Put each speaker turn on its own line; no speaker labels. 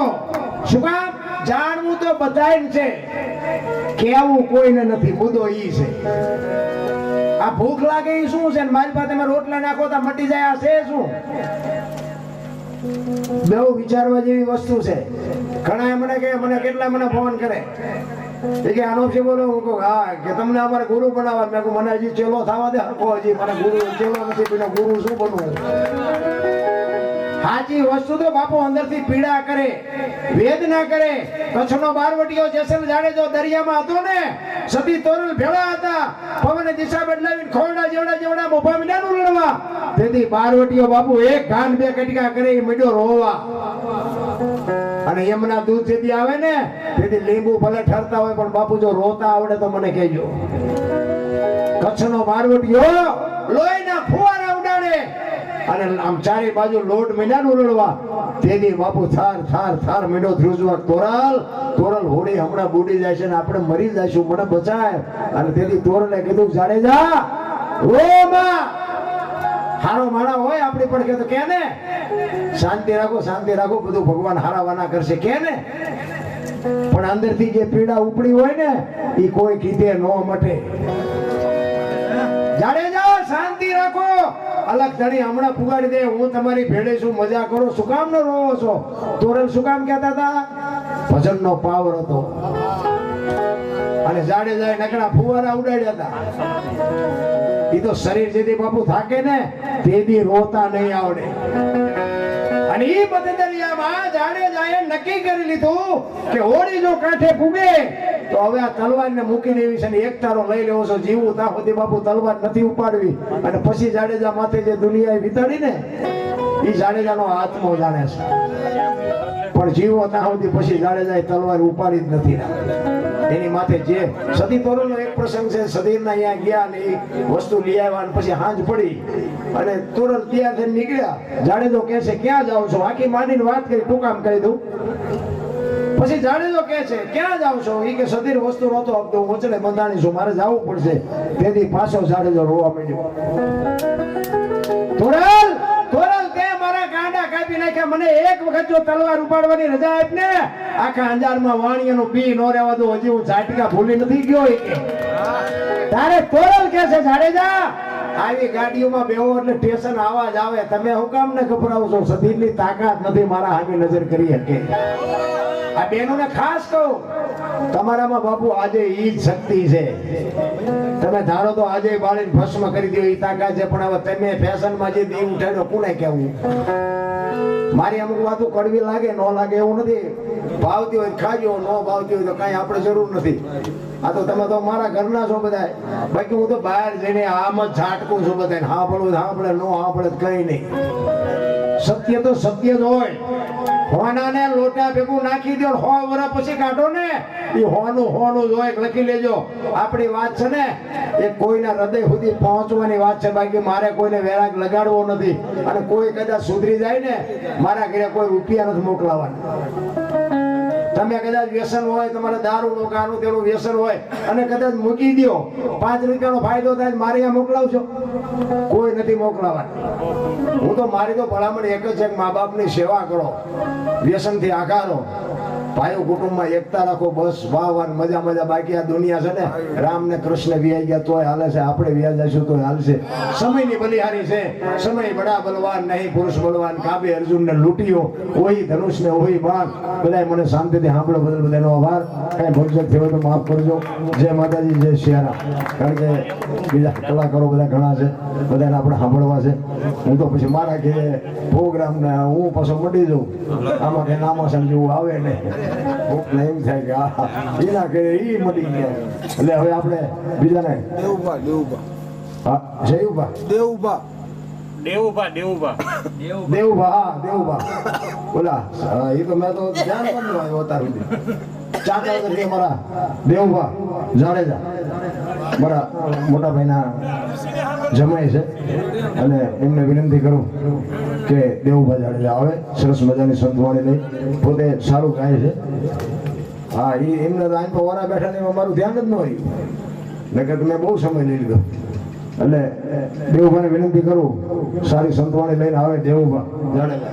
રાખો શું કામ? જાણવું તો બધાય છે. કેવું કોઈને નથી મુદ્દો ઈ છે. આ ભૂખ લાગે ઈ શું છે? મારી પાસે રોટલા નાખો તો મટી જાય, આ છે શું? બહુ વિચારવા જેવી વસ્તુ છે. ઘણા મને કે મને કેટલા મને ફોન કરે? એ કે, આનો છે બોલો. હું કહું, હા, કે તમને અમારે ગુરુ બનાવવા. મેં મને હજી ચેલો થવા દે હરખો હજી. મને ગુરુ ચેલો નથી ગુરુ શું બનવું? હાજી વસ્તુ તો બાપો અંદરથી પીડા કરે, વેદના કરે. કચ્છનો બારવટીઓ જેસલ જાડેજો દરિયામાં હતો ને, સતી તોરલ ભેળા હતા. પવને દિશા બદલાવીને ખોરડા જેવડા જેવડા મોભા મીડાનું લડવા તેથી બારવટીઓ બાપુ એક ઘાન બે કટકા કરે મીડો રોવા. અને એમના દૂધ જેથી આવે ને, તેથી લીંબુ ભલે ઠરતા હોય, પણ બાપુ જો રોતા આવડે તો મને કહેજો. કચ્છનો બારવટીયો લોહીના ફુવા અને આમ ચારે બાજુ લોટ મીંડાનું લડવા તેથી બાપુ થાર થાર થાર મીંડો ધ્રુજવા. તોરલ તોરલ હોડી હમણાં બુડી જાય છે ને આપણે મરી જઈશું, મને બચાય. અને તેથી તોરલે કીધું જાડેજા ઓ માં. હારો માણા હોય આપણી પણ. કે તો કે ને શાંતિ રાખો શાંતિ રાખો, બધું ભગવાન હારાવાના કરશે. કે ને પણ અંદરથી જે પીડા ઉપડી હોય ને એ કોઈ કીધે ન મટે. જાડેજા શાંતિ રાખો. અલગ ધણી હમણાં પુગાડી દે, હું તમારી ભેડે છું, મજા કરો. શું કામ ન રોવો છો? તોરલ શું કામ કહેતા હતા? ભજનનો પાવર હતો. અને જાડેજાએ નકડા ફુવારા ઉડાડ્યા હતા. એ તો શરીર જેથી બાપુ થાકે ને, તેથી રોતા નહીં આવડે. અને ઈ જાણે જાડેજાએ નક્કી કરી લીધું કે હોળી જો કાંઠે પૂગે તો હવે આ તલવારને મૂકી દેવી છે એક તારો લઈ લેવો છો જીવું ત્યાં સુધી બાપુ તલવાર નથી ઉપાડવી. અને પછી જાડેજા માથે જે દુનિયાએ વિતાડી ને એ જાડેજાનો આત્મો જાણે છે. પણ જીવો ત્યાં સુધી પછી જાડેજાએ તલવાર ઉપાડી જ નથી. એની માથે જે સતી તોરલનો એક પ્રસંગ છે સતીના અહીંયા ગયા ને એ વસ્તુ લઈ આવ્યા અને પછી હાંજ પડી. અને તુરંત ત્યાં થઈને નીકળ્યા. જાડેજો કહે છે, ક્યાં જાઓ છો? આખી માંડીને વાત કરી ટૂંકામ કામ કહી દઉં. પછી જાડેજો કે છે, ક્યાં જાવ છો? એ કે સતીર વસ્તુ નહોતો આપતો, હું વચડે બંધાણી છું, મારે જવું પડશે. તેથી પાછો જાડેજો રોવા માંડ્યો. તોરલ તોરલ તે મારા ગાંડા કાપી નાખ્યા. મને એક વખત જો તલવાર ઉપાડવાની રજા આપ ને, આખા અંજારમાં વાણિયાનું બી નો રહેવા દો. હજી હું ઝાટકા ભૂલી નથી ગયો કે. તારે તોરલ કે છે, જાડેજા, આવી ગાડીઓમાં બેહો એટલે સ્ટેશન આવાજ આવે. તમે હું કામ ને ગભરાવો છો? સદીની તાકાત નથી મારા હામી નજર કરી શકે. આ બહેનોને ખાસ કહું, તમારામાં બાપુ આજે ઈ જ શક્તિ છે. તમે ધારો તો આજે બાળીને ભસ્મ કરી દો એ તાકાત છે, પણ હવે તમે ફેશનમાં જે દી ઉઠાડો કોને કહેવું? મારી અમુક વાતો કડવી લાગે, ન લાગે એવું નથી. ભાવતી હોય ખાજો, ન ભાવતી હોય તો કાંઈ આપણે જરૂર નથી. આ તો તમે તો મારા ઘરના છો બધા બાકી હું તો બહાર જઈને આમ જ ઝાટકું છું બધા હાંભળવું, હાંભળે, ન હા તો કઈ નહીં. સત્ય તો સત્ય જ હોય. હોનાને લોટા ભેગું નાખી દો હો વરા પછી કાઢો ને. એ હોનું હોનું જો એક લખી લેજો. આપણી વાત છે ને, એ કોઈના હૃદય સુધી પહોંચવાની વાત છે, બાકી મારે કોઈને વેરાગ લગાડવો નથી. અને કોઈ કદાચ સુધરી જાય ને, મારા ઘરે કોઈ રૂપિયા નથી મોકલાવાના. તમે કદાચ વ્યસન હોય, તમારે દારૂ નું કાનું તેનું વ્યસન હોય, અને કદાચ મૂકી દો પાંચ રૂપિયાનો ફાયદો થાય, મારે અહીંયા મોકલાવશો? કોઈ નથી મોકલાવા હું તો, મારી તો ભલામણ એક જ છે મા બાપની સેવા કરો, વ્યસનથી આકારો ભાઈઓ કુટુંબમાં એકતા રાખો, બસ, વાહ વાહ મજા મજા. બાકી આ દુનિયા છે ને, રામ ને કૃષ્ણ વ્યાઈ ગયા તોય હાલે છે, આપણે વ્યાજ જઈશું તોય હાલશે સમયની બલિહારી છે, સમય બડા બલવાન, નહીં પુરુષ બલવાન કાબે અર્જુન ને લૂંટ્યો ઓહી ધનુષ ને ઓહી બાણ. બધાય મને શાંતિથી સાંભળો બદલ બધાનો આભાર. કઈ ભવિષ્ય થયો તો માફ કરજો. જય માતાજી જય શિયારા કારણ કે બીજા કલાકારો બધા ઘણા છે બધાને આપણે સાંભળવા છે. હું તો પછી મારા કે પ્રોગ્રામ ને હું પાછો મટી જાઉં આમાં કઈ નામાસન જેવું આવે ને કોકને એમ થાય કે આ એના કે એ મટી ગયા. એટલે હવે આપણે બીજાને
દેવુભા દેવુભા.
હા જયુભા
દેવુભા.
દેવુભા દેવુભા.
દેવુભા. હા દેવુભા. બોલા હા, એ તો મેં તો ધ્યાન પણ ન આવ્યો અત્યાર સુધી. ચાચા તરીકે મારા. દેવુભા જાડેજા. મારા મોટા ભાઈના જમાઈ છે. અને એમને વિનંતી કરું કે દેવુભા જાડેજા આવે સરસ મજાની સંતવાણી લઈ પોતે સારું ગાય છે. હા એ એમને તો આમ તો વરા બેઠા ને મારું ધ્યાન જ ન હોય નકર તો મેં બહુ સમય લઈ લીધો. એટલે દેવભાઈ વિનંતી કરું સારી સંતવાણી લઈને આવે દેવુભા. જાડેજા